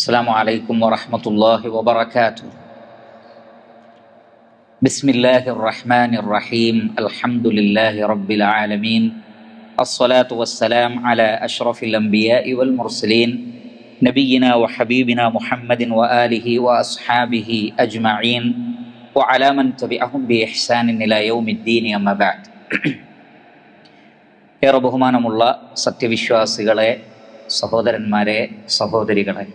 السلام عليكم ورحمة الله وبركاته بسم الله الرحمن الرحيم الحمد لله رب العالمين الصلاة والسلام على أشرف الأنبياء والمرسلين نبينا وحبيبنا محمد وآله وأصحابه أجمعين وعلى من تبعهم بإحسان إلى يوم الدين أما بعد ഏറെ ബഹുമാനമുള്ള സത്യവിശ്വാസികളെ സഹോദരന്മാരെ സഹോദരികളെ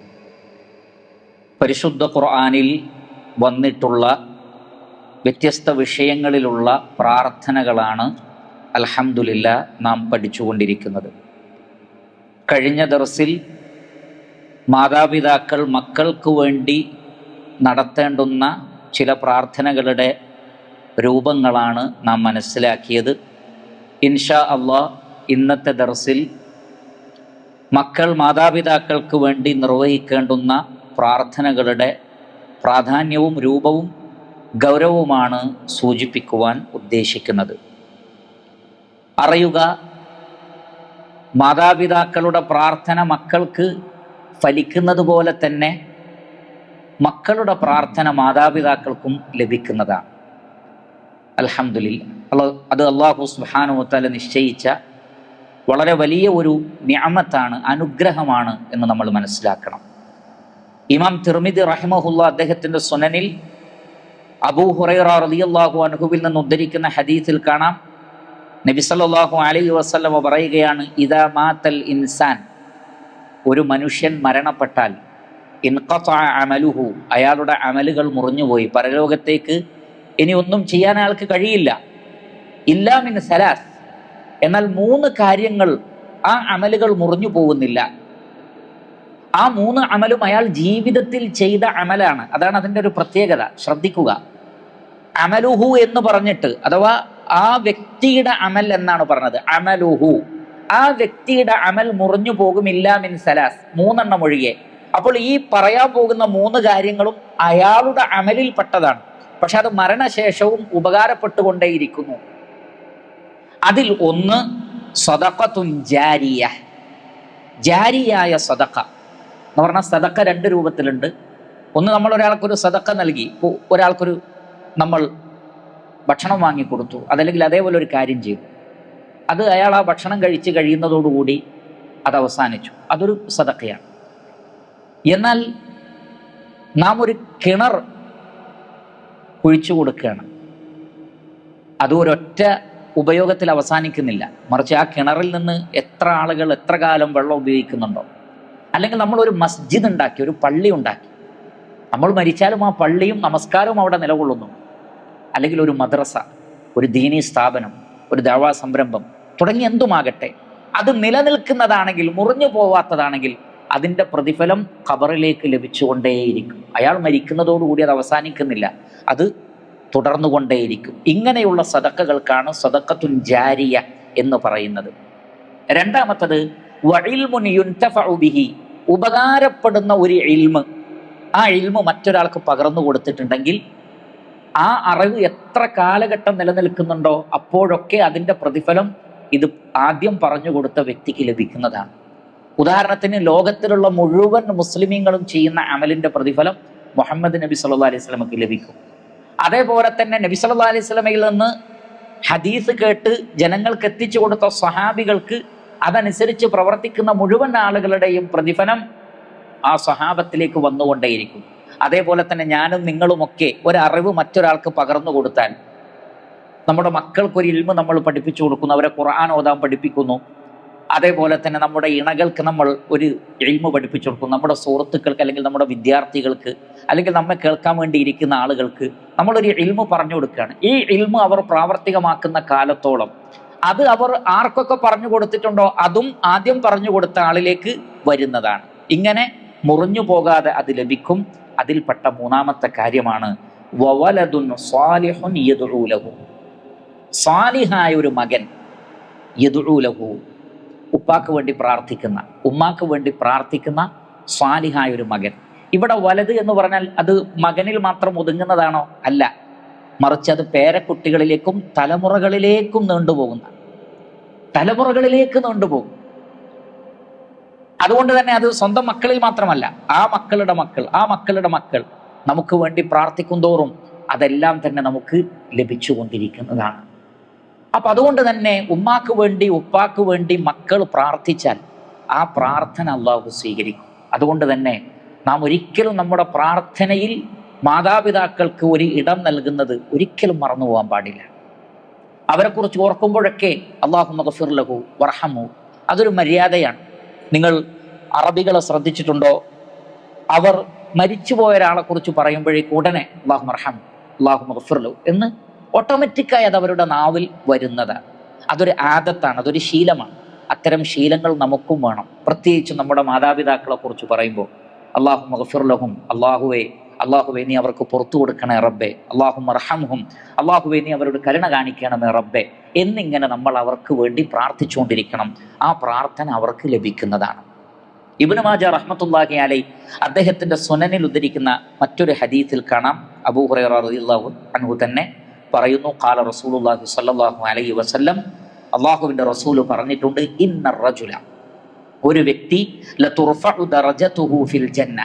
പരിശുദ്ധ ഖുർആാനിൽ വന്നിട്ടുള്ള വ്യത്യസ്ത വിഷയങ്ങളിലുള്ള പ്രാർത്ഥനകളാണ് അൽഹംദുലില്ല നാം പഠിച്ചുകൊണ്ടിരിക്കുന്നത്. കഴിഞ്ഞ ദർസിൽ മാതാപിതാക്കൾ മക്കൾക്ക് വേണ്ടി നടത്തേണ്ടുന്ന ചില പ്രാർത്ഥനകളുടെ രൂപങ്ങളാണ് നാം മനസ്സിലാക്കിയത്. ഇൻഷാ അള്ളാ ഇന്നത്തെ ദർസിൽ മക്കൾ മാതാപിതാക്കൾക്ക് വേണ്ടി നിർവഹിക്കേണ്ടുന്ന പ്രാർത്ഥനകളുടെ പ്രാധാന്യവും രൂപവും ഗൗരവവുമാണ് സൂചിപ്പിക്കുവാൻ ഉദ്ദേശിക്കുന്നത്. അറിയുക മാതാപിതാക്കളുടെ പ്രാർത്ഥന മക്കൾക്ക് ഫലിക്കുന്നത് പോലെ തന്നെ മക്കളുടെ പ്രാർത്ഥന മാതാപിതാക്കൾക്കും ലഭിക്കുന്നതാണ്. അൽഹംദുലില്ല. അള്ളാ അത് അള്ളാഹു സുബാനുത്തല നിശ്ചയിച്ച വളരെ വലിയ ഒരു ന്യാമത്താണ് അനുഗ്രഹമാണ് എന്ന് നമ്മൾ മനസ്സിലാക്കണം. ഇമാം തിർമിദ് റഹിമഹുല്ല അദ്ദേഹത്തിന്റെ സുനനിൽ അബൂ ഹുറൈറ റളിയല്ലാഹു അൻഹുവിൽ നിന്ന് ഉദ്ധരിക്കുന്ന ഹദീസിൽ കാണാം. നബി സല്ലല്ലാഹു അലൈഹി വസല്ലമ പറയുകയാണ് മാത്തൽ ഇൻസാൻ. ഒരു മനുഷ്യൻ മരണപ്പെട്ടാൽ അമലുഹു അയാളുടെ അമലുകൾ മുറിഞ്ഞുപോയി. പരലോകത്തേക്ക് ഇനി ഒന്നും ചെയ്യാൻ അയാൾക്ക് കഴിയില്ല. ഇല്ലാമിൻ സലാസ്. എന്നാൽ മൂന്ന് കാര്യങ്ങൾ ആ അമലുകൾ മുറിഞ്ഞു പോകുന്നില്ല ആ മൂന്ന് അമലും അയാൾ ജീവിതത്തിൽ ചെയ്ത അമലാണ്. അതാണ് അതിന്റെ ഒരു പ്രത്യേകത. ശ്രദ്ധിക്കുക. അമലുഹു എന്ന് പറഞ്ഞിട്ട് അഥവാ ആ വ്യക്തിയുടെ അമൽ എന്നാണ് പറഞ്ഞത്. അമലുഹു. ആ വ്യക്തിയുടെ അമൽ മുറിഞ്ഞു പോകുമില്ല മിൻ സലാസ്. മൂന്നെണ്ണം ഒഴികെ. അപ്പോൾ ഈ പറയാൻ പോകുന്ന മൂന്ന് കാര്യങ്ങളും അയാളുടെ അമലിൽപ്പെട്ടതാണ് പക്ഷെ അത് മരണശേഷവും ഉപകാരപ്പെട്ടുകൊണ്ടേയിരിക്കുന്നു. അതിൽ ഒന്ന് സദക്കത്തുൻ ജാരിയ. ജാരിയായ സദക്ക എന്ന് പറഞ്ഞാൽ സതക്ക രണ്ട് രൂപത്തിലുണ്ട്. ഒന്ന് നമ്മൾ ഒരാൾക്കൊരു സതക്ക നൽകി ഇപ്പോൾ ഒരാൾക്കൊരു നമ്മൾ ഭക്ഷണം വാങ്ങിക്കൊടുത്തു അതല്ലെങ്കിൽ അതേപോലെ ഒരു കാര്യം ചെയ്തു. അത് അയാൾ ആ ഭക്ഷണം കഴിച്ച് കഴിയുന്നതോടുകൂടി അത് അവസാനിച്ചു. അതൊരു സതക്കയാണ് എന്നാൽ നാം ഒരു കിണർ കുഴിച്ചു കൊടുക്കുകയാണ് അത് ഒരൊറ്റ ഉപയോഗത്തിൽ അവസാനിക്കുന്നില്ല. മറിച്ച് ആ കിണറിൽ നിന്ന് എത്ര ആളുകൾ എത്ര കാലം വെള്ളം ഉപയോഗിക്കുന്നുണ്ടോ? അല്ലെങ്കിൽ നമ്മൾ ഒരു മസ്ജിദ് ഉണ്ടാക്കി ഒരു പള്ളി ഉണ്ടാക്കി. നമ്മൾ മരിച്ചാലും ആ പള്ളിയും നമസ്കാരവും അവിടെ നിലകൊള്ളുന്നു. അല്ലെങ്കിൽ ഒരു മദ്രസ ഒരു ദീനീ സ്ഥാപനം ഒരു ദേവാ സംരംഭം തുടങ്ങി എന്തുമാകട്ടെ അത് നിലനിൽക്കുന്നതാണെങ്കിൽ മുറിഞ്ഞു പോവാത്തതാണെങ്കിൽ അതിന്റെ പ്രതിഫലം ഖബറിലേക്ക് ലഭിച്ചുകൊണ്ടേയിരിക്കും. അയാൾ മരിക്കുന്നതോടുകൂടി അത് അവസാനിക്കുന്നില്ല. അത് തുടർന്നുകൊണ്ടേയിരിക്കും. ഇങ്ങനെയുള്ള സദക്കകൾക്കാണ് സദക്കത്തുൻ ജാരിയ എന്ന് പറയുന്നത്. രണ്ടാമത്തത് ബിഹി. ഉപകാരപ്പെടുന്ന ഒരു ഇൽമ്. ആ ഇൽമ് മറ്റൊരാൾക്ക് പകർന്നു കൊടുത്തിട്ടുണ്ടെങ്കിൽ ആ അറിവ് എത്ര കാലഘട്ടം നിലനിൽക്കുന്നുണ്ടോ അപ്പോഴൊക്കെ അതിന്റെ പ്രതിഫലം ഇത് ആദ്യം പറഞ്ഞു കൊടുത്ത വ്യക്തിക്ക് ലഭിക്കുന്നതാണ്. ഉദാഹരണത്തിന് ലോകത്തിലുള്ള മുഴുവൻ മുസ്ലിമീങ്ങളും ചെയ്യുന്ന അമലിന്റെ പ്രതിഫലം മുഹമ്മദ് നബി സല്ലാ അലൈഹി സ്വലമക്ക് ലഭിക്കും. അതേപോലെ തന്നെ നബി സല്ലാ അലൈഹി സ്വലമയിൽ നിന്ന് ഹദീസ് കേട്ട് ജനങ്ങൾക്ക് എത്തിച്ചു കൊടുത്ത സ്വഹാബികൾക്ക് അതനുസരിച്ച് പ്രവർത്തിക്കുന്ന മുഴുവൻ ആളുകളുടെയും പ്രതിഫലം ആ സ്വഹാബത്തിലേക്ക് വന്നുകൊണ്ടേയിരിക്കും. അതേപോലെ തന്നെ ഞാനും നിങ്ങളുമൊക്കെ ഒരറിവ് മറ്റൊരാൾക്ക് പകർന്നു കൊടുത്താൽ നമ്മുടെ മക്കൾക്ക് ഒരു ഇൽമ നമ്മൾ പഠിപ്പിച്ചു കൊടുക്കുന്നു അവരെ ഖുർആൻ ഓതാൻ പഠിപ്പിക്കുന്നു. അതേപോലെ തന്നെ നമ്മുടെ ഇണകൾക്ക് നമ്മൾ ഒരു ഇൽമ പഠിപ്പിച്ചു കൊടുക്കും നമ്മുടെ സുഹൃത്തുക്കൾക്ക് അല്ലെങ്കിൽ നമ്മുടെ വിദ്യാർത്ഥികൾക്ക് അല്ലെങ്കിൽ നമ്മെ കേൾക്കാൻ വേണ്ടി ഇരിക്കുന്ന ആളുകൾക്ക് നമ്മളൊരു എൽമ പറഞ്ഞു കൊടുക്കുകയാണ്. ഈ എൽമ അവർ പ്രാവർത്തികമാക്കുന്ന കാലത്തോളം അത് അവർ ആർക്കൊക്കെ പറഞ്ഞു കൊടുത്തിട്ടുണ്ടോ അതും ആദ്യം പറഞ്ഞു കൊടുത്ത ആളിലേക്ക് വരുന്നതാണ്. ഇങ്ങനെ മുറിഞ്ഞു പോകാതെ അത് ലഭിക്കും. അതിൽപ്പെട്ട മൂന്നാമത്തെ കാര്യമാണ് സ്വാലിഹായ ഒരു മകൻ യദുഴൂലഹു ഉപ്പാക്ക് വേണ്ടി പ്രാർത്ഥിക്കുന്ന ഉമ്മാക്ക് വേണ്ടി പ്രാർത്ഥിക്കുന്ന സ്വാലിഹായ ഒരു മകൻ. ഇവിടെ വലത് എന്ന് പറഞ്ഞാൽ അത് മകനിൽ മാത്രം ഒതുങ്ങുന്നതാണോ? അല്ല. മറിച്ച് അത് പേരക്കുട്ടികളിലേക്കും തലമുറകളിലേക്കും നീണ്ടുപോകുന്ന തലമുറകളിലേക്ക് നീണ്ടുപോകും. അതുകൊണ്ട് തന്നെ അത് സ്വന്തം മക്കളിൽ മാത്രമല്ല ആ മക്കളുടെ മക്കൾ ആ മക്കളുടെ മക്കൾ നമുക്ക് വേണ്ടി പ്രാർത്ഥിക്കും തോറും അതെല്ലാം തന്നെ നമുക്ക് ലഭിച്ചുകൊണ്ടിരിക്കുന്നതാണ്. അപ്പൊ അതുകൊണ്ട് തന്നെ ഉമ്മാക്ക് വേണ്ടി ഉപ്പാക്ക് വേണ്ടി മക്കൾ പ്രാർത്ഥിച്ചാൽ ആ പ്രാർത്ഥന അള്ളാഹു സ്വീകരിക്കും. അതുകൊണ്ട് തന്നെ നാം ഒരിക്കലും നമ്മുടെ പ്രാർത്ഥനയിൽ മാതാപിതാക്കൾക്ക് ഒരു ഇടം നൽകുന്നത് ഒരിക്കലും മറന്നു പോകാൻ പാടില്ല. അവരെക്കുറിച്ച് ഓർക്കുമ്പോഴൊക്കെ അള്ളാഹു മഗഫിർ ലഹു വർഹമു അതൊരു മര്യാദയാണ്. നിങ്ങൾ അറബികളെ ശ്രദ്ധിച്ചിട്ടുണ്ടോ? അവർ മരിച്ചുപോയ ഒരാളെ കുറിച്ച് പറയുമ്പോഴേക്ക് ഉടനെ അള്ളാഹു മർഹം അള്ളാഹു മഗഫിർ ലഹു എന്ന് ഓട്ടോമാറ്റിക്കായി അത് അവരുടെ നാവിൽ വരുന്നതാണ്. അതൊരു ആദത്താണ് അതൊരു ശീലമാണ്. അത്തരം ശീലങ്ങൾ നമുക്കും വേണം. പ്രത്യേകിച്ച് നമ്മുടെ മാതാപിതാക്കളെ കുറിച്ച് പറയുമ്പോൾ അള്ളാഹു മഗഫിർ ലഹും അള്ളാഹുവെ അള്ളാഹുവെ നീ അവർക്ക് പുറത്തു കൊടുക്കണേ റബ്ബെ. അള്ളാഹു മർഹംഹും അള്ളാഹുവെ നീ അവരോട് കരുണ കാണിക്കണമേ റബ്ബെ. എന്നിങ്ങനെ നമ്മൾ അവർക്ക് വേണ്ടി പ്രാർത്ഥിച്ചുകൊണ്ടിരിക്കണം. ആ പ്രാർത്ഥന അവർക്ക് ലഭിക്കുന്നതാണ്. ഇബ്നു മാജ റഹ്മത്തുല്ലാഹി അലൈ അദ്ദേഹത്തിന്റെ സുനനിൽ ഉദ്ധരിക്കുന്ന മറ്റൊരു ഹദീസിൽ കാണാം. അബൂ ഹുറൈറ റളിയല്ലാഹു അൻഹു തന്നെ പറയുന്നു കാല റസൂലുള്ളാഹി സ്വല്ലല്ലാഹു അലൈഹി വസല്ലം അള്ളാഹുവിന്റെ റസൂൽ പറഞ്ഞിട്ടുണ്ട് ഇന്ന റജുല. ഒരു വ്യക്തി ഫിൽ ജന്ന.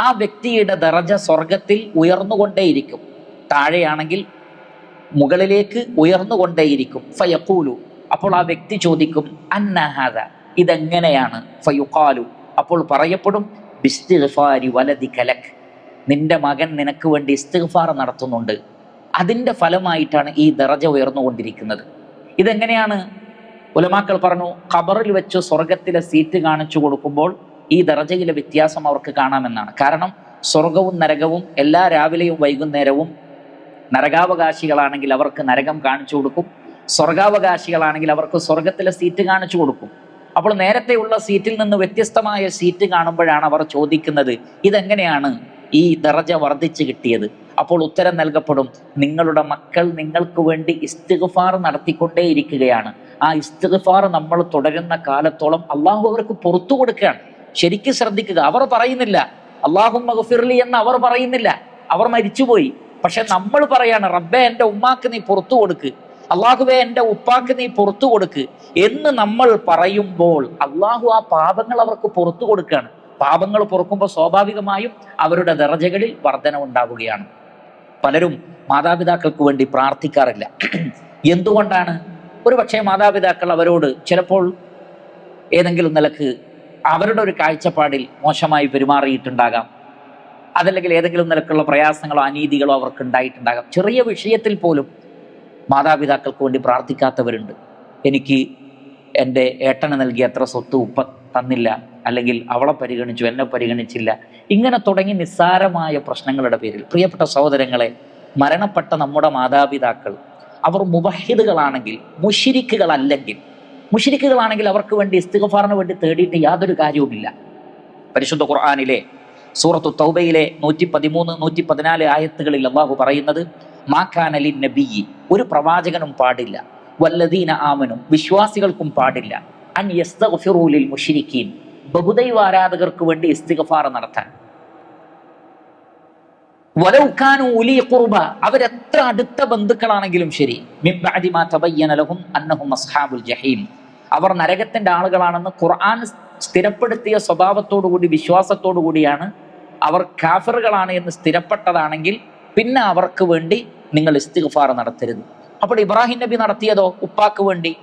ആ വ്യക്തിയുടെ ദറജ സ്വർഗത്തിൽ ഉയർന്നുകൊണ്ടേയിരിക്കും. താഴെയാണെങ്കിൽ മുകളിലേക്ക് ഉയർന്നുകൊണ്ടേയിരിക്കും. ഫയക്കൂലു അപ്പോൾ ആ വ്യക്തി ചോദിക്കും അന്നഹാദ ഇതെങ്ങനെയാണ്? ഫയുഖാലു. അപ്പോൾ പറയപ്പെടും ബിസ്തിഫാരി വലതി കലക് നിന്റെ മകൻ നിനക്ക് വേണ്ടി ഇസ്തിഫാർ നടത്തുന്നുണ്ട്. അതിന്റെ ഫലമായിട്ടാണ് ഈ ദറജ ഉയർന്നുകൊണ്ടിരിക്കുന്നത്. ഇതെങ്ങനെയാണ്? ഉലമാക്കൾ പറഞ്ഞു ഖബറിൽ വെച്ച് സ്വർഗത്തിലെ സീറ്റ് കാണിച്ചു കൊടുക്കുമ്പോൾ ഈ ദറജയിലെ വ്യത്യാസം അവർക്ക് കാണാമെന്നാണ്. കാരണം സ്വർഗവും നരകവും എല്ലാ രാവിലെയും വൈകുന്നേരവും നരകാവകാശികളാണെങ്കിൽ അവർക്ക് നരകം കാണിച്ചു കൊടുക്കും. സ്വർഗാവകാശികളാണെങ്കിൽ അവർക്ക് സ്വർഗത്തിലെ സീറ്റ് കാണിച്ചു കൊടുക്കും. അപ്പോൾ നേരത്തെ ഉള്ള സീറ്റിൽ നിന്ന് വ്യത്യസ്തമായ സീറ്റ് കാണുമ്പോഴാണ് അവർ ചോദിക്കുന്നത് ഇതെങ്ങനെയാണ് ഈ ദറജ വർദ്ധിച്ചു കിട്ടിയത്? അപ്പോൾ ഉത്തരം നൽകപ്പെടും നിങ്ങളുടെ മക്കൾ നിങ്ങൾക്ക് വേണ്ടി ഇസ്തിഗ്ഫാർ നടത്തിക്കൊണ്ടേയിരിക്കുകയാണ്. ആ ഇസ്തിഗ്ഫാർ നമ്മൾ തുടരുന്ന കാലത്തോളം അള്ളാഹു അവർക്ക് പുറത്തു കൊടുക്കുകയാണ്. ശരിക്കും ശ്രദ്ധിക്കുക. അവർ പറയുന്നില്ല. അള്ളാഹു മഹഫിർലി എന്ന് അവർ പറയുന്നില്ല. അവർ മരിച്ചുപോയി. പക്ഷെ നമ്മൾ പറയാണ് റബ്ബെ എന്റെ ഉമ്മാക്ക് നീ പുറത്തു കൊടുക്ക്. അള്ളാഹുവെ എന്റെ ഉപ്പാക്ക് നീ പുറത്തു കൊടുക്ക്. എന്ന് നമ്മൾ പറയുമ്പോൾ അള്ളാഹു ആ പാപങ്ങൾ അവർക്ക് പുറത്തു കൊടുക്കുകയാണ്. പാപങ്ങൾ പുറക്കുമ്പോൾ സ്വാഭാവികമായും അവരുടെ ദറജകളിൽ വർധന ഉണ്ടാവുകയാണ്. പലരും മാതാപിതാക്കൾക്ക് വേണ്ടി പ്രാർത്ഥിക്കാറില്ല. എന്തുകൊണ്ടാണ്? ഒരു പക്ഷേ മാതാപിതാക്കൾ അവരോട് ചിലപ്പോൾ ഏതെങ്കിലും നിലയ്ക്ക് അവരുടെ ഒരു കാഴ്ചപ്പാടിൽ മോശമായി പെരുമാറിയിട്ടുണ്ടാകാം. അതല്ലെങ്കിൽ ഏതെങ്കിലും നിലക്കുള്ള പ്രയാസങ്ങളോ അനീതികളോ അവർക്ക് ഉണ്ടായിട്ടുണ്ടാകാം ചെറിയ വിഷയത്തിൽ പോലും മാതാപിതാക്കൾക്ക് വേണ്ടി പ്രാർത്ഥിക്കാത്തവരുണ്ട്. എനിക്ക് എന്റെ ഏട്ടന് നൽകിയ അത്ര സ്വത്ത് ഉപ്പ തന്നില്ല അല്ലെങ്കിൽ അവളെ പരിഗണിച്ചു എന്നെ പരിഗണിച്ചില്ല. ഇങ്ങനെ തുടങ്ങി നിസ്സാരമായ പ്രശ്നങ്ങളുടെ പേരിൽ പ്രിയപ്പെട്ട സഹോദരങ്ങളെ മരണപ്പെട്ട നമ്മുടെ മാതാപിതാക്കൾ അവർ മുബഹിദുകളാണെങ്കിൽ മുഷിരിക്കുകളല്ലെങ്കിൽ മുഷിരിക്കുകളാണെങ്കിൽ അവർക്ക് വേണ്ടി ഇസ്തിഗഫാറിന് വേണ്ടി തേടിയിട്ട് യാതൊരു കാര്യവുമില്ല. പരിശുദ്ധ ഖുർആാനിലെ സൂറത്തു തൗബയിലെ നൂറ്റി പതിമൂന്ന് നൂറ്റി പതിനാല് ആയത്തുകളിൽ അള്ളാഹു പറയുന്നത് മാഖാനലി നബിയി ഒരു പ്രവാചകനും പാടില്ല. വല്ലദീന ആമനും വിശ്വാസികൾക്കും പാടില്ല. അൻ യസ്തഫിറൂലിൽ മുഷിരിക്കീൻ ബഹുദൈവ ആരാധകർക്ക് വേണ്ടി ഇസ്തിഗഫാർ നടത്താൻ. വലൗക്കാനു ഉലി അവരെത്ര അടുത്ത ബന്ധുക്കളാണെങ്കിലും ശരി. അന്നഹും അസ്ഹാബുൽ ജഹീം അവർ നരകത്തിന്റെ ആളുകളാണെന്ന് ഖുർആൻ സ്ഥിരപ്പെടുത്തിയ സ്വഭാവത്തോടുകൂടി വിശ്വാസത്തോടു കൂടിയാണ് അവർ കാഫറുകളാണ് എന്ന് സ്ഥിരപ്പെട്ടതാണെങ്കിൽ പിന്നെ അവർക്ക് വേണ്ടി നിങ്ങൾ ഇസ്തിഗ്ഫാർ നടത്തരുത്. അപ്പോൾ ഇബ്രാഹിം നബി നടത്തിയതോ ഉപ്പാക്ക് വേണ്ടി?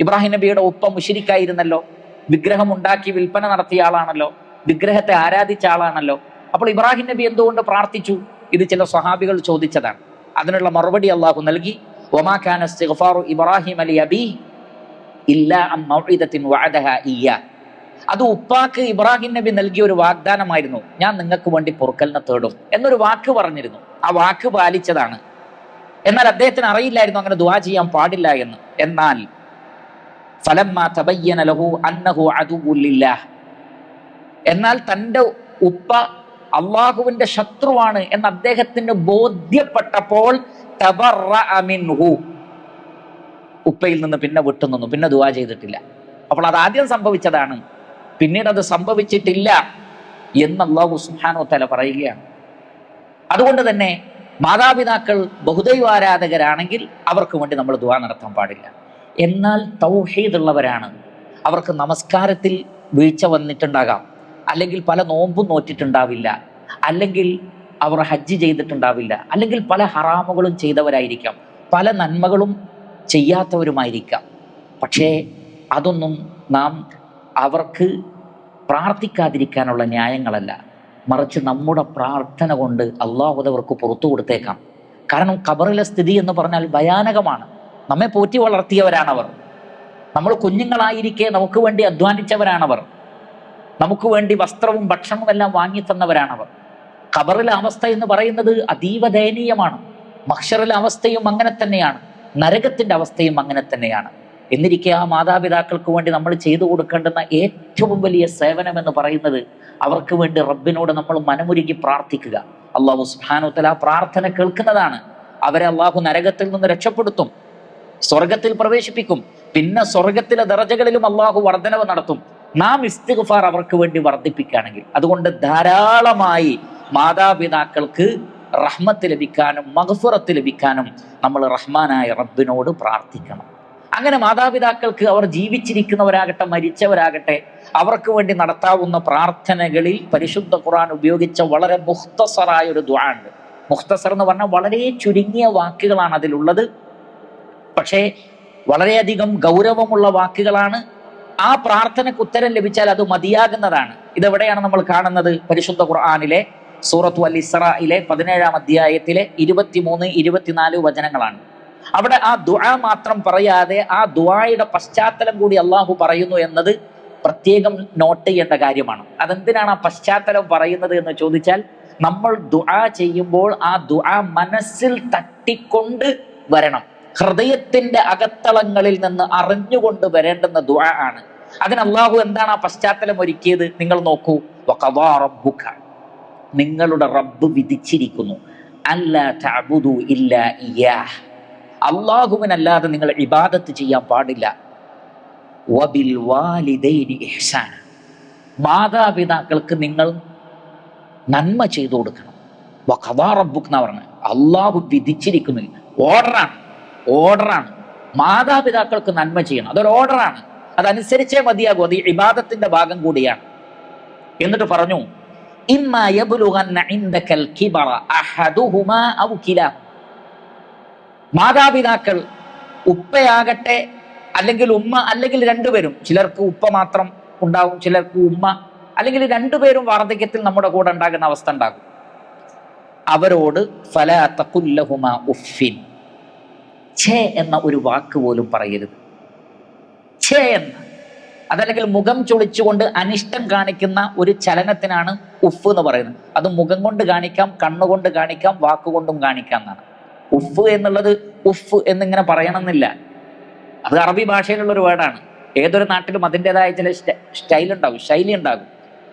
ഇബ്രാഹിം നബിയുടെ ഉപ്പ മുഷിരിക്കായിരുന്നല്ലോ വിഗ്രഹം ഉണ്ടാക്കി വിൽപ്പന നടത്തിയ ആളാണല്ലോ? വിഗ്രഹത്തെ ആരാധിച്ച ആളാണല്ലോ? അപ്പോൾ ഇബ്രാഹിം നബി എന്തുകൊണ്ട് പ്രാർത്ഥിച്ചു? ഇത് ചില സ്വഹാബികൾ ചോദിച്ചതാണ്. അതിനുള്ള മറുപടി അള്ളാഹു നൽകി ഒമാ ഖാൻ ഇബ്രാഹിം അലി അബി അത് ഉപ്പാക്ക് ഇബ്രാഹിം നബി നൽകിയ ഒരു വാഗ്ദാനമായിരുന്നു ഞാൻ നിങ്ങൾക്ക് വേണ്ടി പൊറുക്കലിനെ തേടും എന്നൊരു വാക്ക് പറഞ്ഞിരുന്നു. ആ വാക്ക് പാലിച്ചതാണ്. എന്നാൽ അദ്ദേഹത്തിന് അറിയില്ലായിരുന്നു അങ്ങനെ ദുവാ ചെയ്യാൻ പാടില്ല എന്ന്. എന്നാൽ എന്നാൽ തന്റെ ഉപ്പ അള്ളാഹുവിന്റെ ശത്രുവാണ് എന്ന് അദ്ദേഹത്തിന് ബോധ്യപ്പെട്ടപ്പോൾ ഉപ്പയിൽ നിന്ന് പിന്നെ വിട്ടുനിന്നു പിന്നെ ദുവാ ചെയ്തിട്ടില്ല. അപ്പോൾ അത് ആദ്യം സംഭവിച്ചതാണ്. പിന്നീട് അത് സംഭവിച്ചിട്ടില്ല എന്ന് അള്ളാഹു സുഹാനോ തല പറയുകയാണ്. അതുകൊണ്ട് തന്നെ മാതാപിതാക്കൾ ബഹുദൈവാരാധകരാണെങ്കിൽ അവർക്ക് വേണ്ടി നമ്മൾ ദുവാ നടത്താൻ പാടില്ല. എന്നാൽ തൗഹീദ് ഉള്ളവരാണ് അവർക്ക് നമസ്കാരത്തിൽ വീഴ്ച വന്നിട്ടുണ്ടാകാം. അല്ലെങ്കിൽ പല നോമ്പും നോറ്റിട്ടുണ്ടാവില്ല. അല്ലെങ്കിൽ അവർ ഹജ്ജ് ചെയ്തിട്ടുണ്ടാവില്ല. അല്ലെങ്കിൽ പല ഹറാമുകളും ചെയ്തവരായിരിക്കാം. പല നന്മകളും ചെയ്യാത്തവരുമായിരിക്കാം. പക്ഷേ അതൊന്നും നാം അവർക്ക് പ്രാർത്ഥിക്കാതിരിക്കാനുള്ള ന്യായങ്ങളല്ല. മറിച്ച് നമ്മുടെ പ്രാർത്ഥന കൊണ്ട് അള്ളാഹു അവർക്ക് പുറത്തു കൊടുത്തേക്കാം. കാരണം ഖബറിലെ സ്ഥിതി എന്ന് പറഞ്ഞാൽ ഭയാനകമാണ്. നമ്മെ പോറ്റി വളർത്തിയവരാണവർ. നമ്മൾ കുഞ്ഞുങ്ങളായിരിക്കെ നമുക്ക് വേണ്ടി അധ്വാനിച്ചവരാണവർ. നമുക്ക് വേണ്ടി വസ്ത്രവും ഭക്ഷണവും എല്ലാം വാങ്ങി തന്നവരാണവർ. ഖബറിലെ അവസ്ഥ എന്ന് പറയുന്നത് അതീവ ദയനീയമാണ്. മഹ്ഷറിലെ അവസ്ഥയും അങ്ങനെ തന്നെയാണ്. നരകത്തിന്റെ അവസ്ഥയും അങ്ങനെ തന്നെയാണ്. എന്നിരിക്കെ ആ മാതാപിതാക്കൾക്ക് വേണ്ടി നമ്മൾ ചെയ്തു കൊടുക്കേണ്ടുന്ന ഏറ്റവും വലിയ സേവനം എന്ന് പറയുന്നത് അവർക്ക് വേണ്ടി റബ്ബിനോട് നമ്മൾ മനമുരുകി പ്രാർത്ഥിക്കുക. അള്ളാഹു സുഹാനുത്തല പ്രാർത്ഥന കേൾക്കുന്നതാണ്. അവരെ അള്ളാഹു നരകത്തിൽ നിന്ന് രക്ഷപ്പെടുത്തും സ്വർഗത്തിൽ പ്രവേശിപ്പിക്കും. പിന്നെ സ്വർഗത്തിലെ ദറജകളിലും അള്ളാഹു വർധനവ് നടത്തും. നാം ഇസ്തിഗ്ഫാർ അവർക്ക് വേണ്ടി വർദ്ധിപ്പിക്കുകയാണെങ്കിൽ അതുകൊണ്ട് ധാരാളമായി മാതാപിതാക്കൾക്ക് റഹ്മത്ത് ലഭിക്കാനും മഹഫുറത്ത് ലഭിക്കാനും നമ്മൾ റഹ്മാനായ റബ്ബിനോട് പ്രാർത്ഥിക്കണം. അങ്ങനെ മാതാപിതാക്കൾക്ക് അവർ ജീവിച്ചിരിക്കുന്നവരാകട്ടെ മരിച്ചവരാകട്ടെ അവർക്ക് വേണ്ടി നടത്താവുന്ന പ്രാർത്ഥനകളിൽ പരിശുദ്ധ ഖുറാൻ ഉപയോഗിച്ച വളരെ മുഖ്തസറായ ഒരു ദ്വാ ഉണ്ട്. മുഖ്തസർ എന്ന് പറഞ്ഞാൽ വളരെ ചുരുങ്ങിയ വാക്കുകളാണ് അതിലുള്ളത്. പക്ഷേ വളരെയധികം ഗൗരവമുള്ള വാക്കുകളാണ്. ആ പ്രാർത്ഥനയ്ക്ക് ഉത്തരം ലഭിച്ചാൽ അത് മതിയാകുന്നതാണ്. ഇതെവിടെയാണ് നമ്മൾ കാണുന്നത്? പരിശുദ്ധ ഖുർആാനിലെ സൂറത്തു അൽ ഇസ്രയിലെ പതിനേഴാം അധ്യായത്തിലെ ഇരുപത്തിമൂന്ന് ഇരുപത്തിനാല് വചനങ്ങളാണ്. അവിടെ ആ ദുആ മാത്രം പറയാതെ ആ ദുആയുടെ പശ്ചാത്തലം കൂടി അള്ളാഹു പറയുന്നു എന്നത് പ്രത്യേകം നോട്ട് ചെയ്യേണ്ട കാര്യമാണ്. അതെന്തിനാണ് ആ പശ്ചാത്തലം പറയുന്നത് എന്ന് ചോദിച്ചാൽ നമ്മൾ ദുആ ചെയ്യുമ്പോൾ ആ ദുആ മനസ്സിൽ തട്ടിക്കൊണ്ട് വരണം. ഹൃദയത്തിന്റെ അകത്തളങ്ങളിൽ നിന്ന് അറിഞ്ഞുകൊണ്ട് വരേണ്ടുന്ന ദുആ ആണ്. അതിന് അള്ളാഹു എന്താണ് ആ പശ്ചാത്തലം ഒരുക്കിയത്? നിങ്ങൾ നോക്കൂ. റബ്ബുക. നിങ്ങളുടെ റബ്ബ് വിധിച്ചിരിക്കുന്നു. അല്ലാ ഇല്ലാ അള്ളാഹുവിനല്ലാതെ നിങ്ങൾ ഇബാദത്ത് ചെയ്യാൻ പാടില്ല. വബിൽ വാലിദൈനി ഇഹ്സാൻ മാതാപിതാക്കൾക്ക് നിങ്ങൾ നന്മ ചെയ്തു കൊടുക്കണം. വഖദാ റബ്ബുക്ക് എന്നാ പറഞ്ഞത് അള്ളാഹു വിധിച്ചിരിക്കുന്നു. ഓർഡറാണ്. ഓർഡറാണ്. മാതാപിതാക്കൾക്ക് നന്മ ചെയ്യണം. അതൊരു ഓർഡറാണ്. അതനുസരിച്ചേ മതിയാകൂ. അത് ഇബാദത്തിന്റെ ഭാഗം കൂടിയാണ്. എന്നിട്ട് പറഞ്ഞു ഇമ്മ കിബറ അഹദുഹുമാ ഔ മാതാപിതാക്കൾ ഉപ്പയാകട്ടെ അല്ലെങ്കിൽ ഉമ്മ അല്ലെങ്കിൽ രണ്ടുപേരും ചിലർക്ക് ഉപ്പ മാത്രം ഉണ്ടാവും ചിലർക്ക് ഉമ്മ അല്ലെങ്കിൽ രണ്ടുപേരും വാർദ്ധക്യത്തിൽ നമ്മുടെ കൂടെ ഉണ്ടാകുന്ന അവസ്ഥ ഉണ്ടാകും. അവരോട് ഫല ഉഫിൻ ഛേ എന്ന ഒരു വാക്ക് പോലും പറയരുത്. ഛേ അതല്ലെങ്കിൽ മുഖം ചൊളിച്ചുകൊണ്ട് അനിഷ്ടം കാണിക്കുന്ന ഒരു ചലനത്തിനാണ് ഉഫ് എന്ന് പറയുന്നത്. അത് മുഖം കൊണ്ട് കാണിക്കാം കണ്ണുകൊണ്ട് കാണിക്കാം വാക്കുകൊണ്ടും കാണിക്കാം എന്നാണ്. ഉഫ് എന്നുള്ളത് ഉഫ് എന്നിങ്ങനെ പറയണമെന്നില്ല. അത് അറബി ഭാഷയിലുള്ള ഒരു വേർഡാണ്. ഏതൊരു നാട്ടിലും അതിന്റെതായ ചില സ്റ്റൈൽ ഉണ്ടാകും ശൈലി ഉണ്ടാകും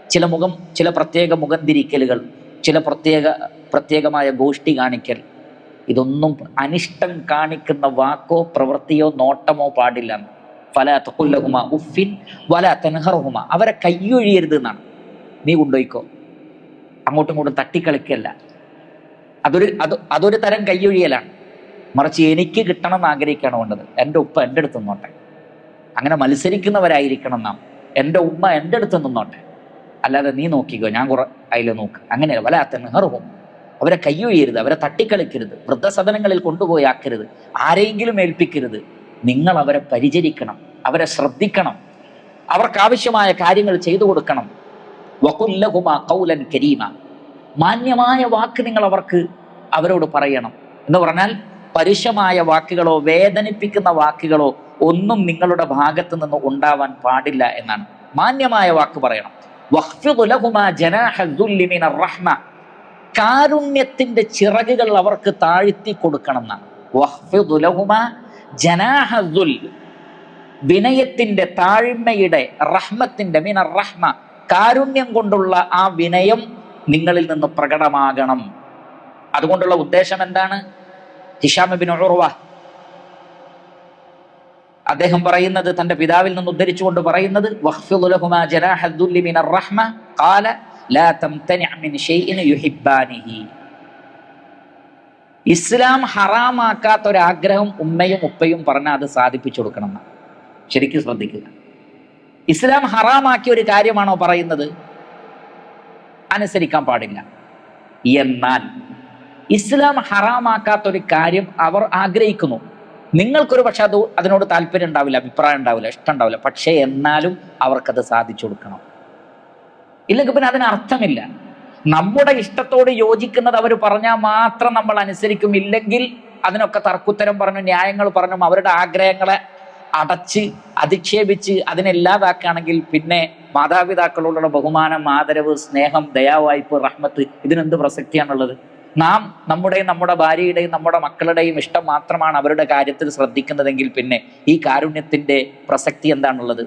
ചില മുഖം ചില പ്രത്യേക മുഖം തിരിക്കലുകൾ ചില പ്രത്യേക പ്രത്യേകമായ ഗോഷ്ടി കാണിക്കൽ. ഇതൊന്നും അനിഷ്ടം കാണിക്കുന്ന വാക്കോ പ്രവൃത്തിയോ നോട്ടമോ പാടില്ല. ഫല തക്കുല്ലഹുമ ഉഫിൻ വല തെൻഹറുഹുമ. അവരെ കയ്യൊഴിയരുത് എന്നാണ് നീ കൊണ്ടുപോയിക്കോ. അങ്ങോട്ടും ഇങ്ങോട്ടും തട്ടിക്കളിക്കല്ല. അതൊരു അത് അതൊരു തരം കയ്യൊഴിയലാണ് മറിച്ച് എനിക്ക് കിട്ടണം എന്ന് ആഗ്രഹിക്കുകയാണ് വേണ്ടത്. എന്റെ ഉപ്പ എന്റെ അടുത്ത് നിന്നോട്ടെ. അങ്ങനെ മത്സരിക്കുന്നവരായിരിക്കണം നാം. എന്റെ ഉമ്മ എന്റെ അടുത്ത് നിന്നോട്ടെ. അല്ലാതെ നീ നോക്കിക്കോ ഞാൻ കുറെ അതിൽ നോക്ക്. അങ്ങനെയല്ല. വല നെഹറും അവരെ കയ്യൊഴിയരുത് അവരെ തട്ടിക്കളിക്കരുത്. വൃദ്ധസദനങ്ങളിൽ കൊണ്ടുപോയി ആക്കരുത്. ആരെങ്കിലും ഏൽപ്പിക്കരുത്. നിങ്ങൾ അവരെ പരിചരിക്കണം അവരെ ശ്രദ്ധിക്കണം അവർക്ക് ആവശ്യമായ കാര്യങ്ങൾ ചെയ്തു കൊടുക്കണം. വകുല്ലഹുമ കൗലൻ കരീമ. മാന്യമായ വാക്ക് നിങ്ങൾ അവർക്ക് അവരോട് പറയണം. എന്ന് പറഞ്ഞാൽ പരുഷമായ വാക്കുകളോ വേദനിപ്പിക്കുന്ന വാക്കുകളോ ഒന്നും നിങ്ങളുടെ ഭാഗത്ത് നിന്ന് ഉണ്ടാവാൻ പാടില്ല എന്നാണ്. മാന്യമായ വാക്ക് പറയണം. കാരുണ്യത്തിന്റെ ചിറകുകൾ അവർക്ക് താഴ്ത്തി കൊടുക്കണം എന്നാണ്. വഖ്ഫിദ് ലഹുമാ ജനാഹ വിനയത്തിന്റെ താഴ്മയുടെ റഹ്മത്തിന്റെ മിനർ റഹ്മ കാരുണ്യം കൊണ്ടുള്ള ആ വിനയം നിങ്ങളിൽ നിന്ന് പ്രകടമാകണം. അതുകൊണ്ടുള്ള ഉദ്ദേശം എന്താണ്? ഹിഷാമബിൻ ഉറവ അദ്ദേഹം പറയുന്നത് തന്റെ പിതാവിൽ നിന്ന് ഉദ്ധരിച്ചുകൊണ്ട് പറയുന്നത് റഹ്മ ഖാല ലാ തംതനി മിൻ ഷൈഇൻ യുഹിബ്ബാനിഹി. ഇസ്ലാം ഹറാമാക്കാത്ത ഒരു ആഗ്രഹം ഉമ്മയും ഉപ്പയും പറഞ്ഞാൽ അത് സാധിപ്പിച്ചു കൊടുക്കണം ശരിക്കും ശ്രദ്ധിക്കുക. ഇസ്ലാം ഹറാമാക്കിയ ഒരു കാര്യമാണോ പറയുന്നത്? അനുസരിക്കാൻ പാടില്ല. എന്നാൽ ഇസ്ലാം ഹറാമാക്കാത്ത ഒരു കാര്യം അവർ ആഗ്രഹിക്കുന്നു. നിങ്ങൾക്കൊരു പക്ഷെ അത് അതിനോട് താല്പര്യം ഉണ്ടാവില്ല അഭിപ്രായം ഉണ്ടാവില്ല ഇഷ്ടം ഉണ്ടാവില്ല. പക്ഷേ എന്നാലും അവർക്കത് സാധിച്ചു കൊടുക്കണം. ഇല്ലെങ്കിൽ പിന്നെ അതിന് അർത്ഥമില്ല നമ്മുടെ ഇഷ്ടത്തോട് യോജിക്കുന്നത് അവർ പറഞ്ഞാൽ മാത്രം നമ്മൾ അനുസരിക്കും. ഇല്ലെങ്കിൽ അതിനൊക്കെ തർക്കുത്തരം പറഞ്ഞു ന്യായങ്ങൾ പറഞ്ഞു അവരുടെ ആഗ്രഹങ്ങളെ അടച്ച് അധിക്ഷേപിച്ച് അതിനെല്ലാതാക്കുകയാണെങ്കിൽ പിന്നെ മാതാപിതാക്കളോടുള്ള ബഹുമാനം ആദരവ് സ്നേഹം ദയാവായ്പ് റഹ്മത്ത് ഇതിനെന്ത് പ്രസക്തിയാണുള്ളത്? നാം നമ്മുടെയും നമ്മുടെ ഭാര്യയുടെയും നമ്മുടെ മക്കളുടെയും ഇഷ്ടം മാത്രമാണ് അവരുടെ കാര്യത്തിൽ ശ്രദ്ധിക്കുന്നതെങ്കിൽ പിന്നെ ഈ കാരുണ്യത്തിന്റെ പ്രസക്തി എന്താണുള്ളത്?